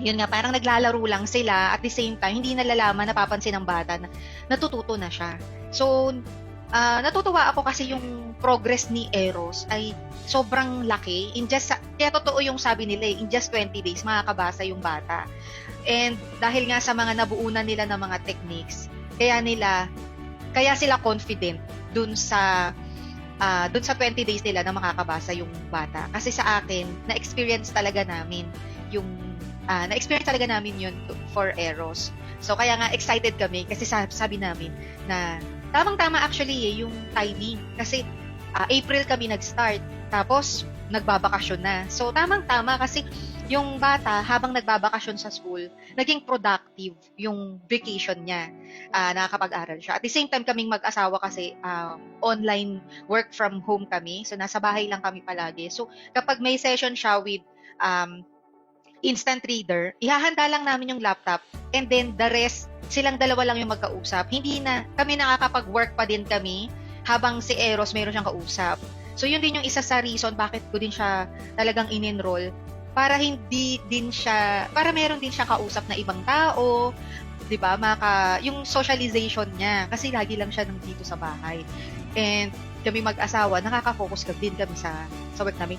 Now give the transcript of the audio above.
yun nga, parang naglalaro lang sila at the same time, hindi nalalaman, napapansin ng bata na natututo na siya. So, ah, natutuwa ako kasi yung progress ni Eros ay sobrang laki. In just, kaya totoo yung sabi nila eh, in just 20 days, makakabasa yung bata. And dahil nga sa mga nabuunan nila ng mga techniques, kaya nila, kaya sila confident dun sa ah, dun sa 20 days nila na makakabasa yung bata. Kasi sa akin, na-experience talaga namin yung ah, na-experience talaga namin yun for Eros. So kaya nga excited kami kasi sa- sabi namin na tamang-tama actually eh, yung timing. Kasi ah, April kami nag-start tapos nagbabakasyon na. So tamang-tama kasi yung bata habang nagbabakasyon sa school, naging productive yung vacation niya. Ah, nakakapag-aral siya. At the same time kaming mag-asawa kasi ah, online work from home kami. So nasa bahay lang kami palagi. So kapag may session siya with um, instant reader, ihahanda lang namin yung laptop and then the rest, silang dalawa lang yung magkausap. Hindi na, kami nakakapag-work pa din kami habang si Eros mayroon siyang kausap. So yun din yung isa sa reason bakit ko din siya talagang in-enroll para hindi din siya, para meron din siya kausap na ibang tao, 'di ba? Maka yung socialization niya kasi lagi lang siya nandito sa bahay. And kami mag-asawa, nakaka-focus ka din kami sa sa work namin.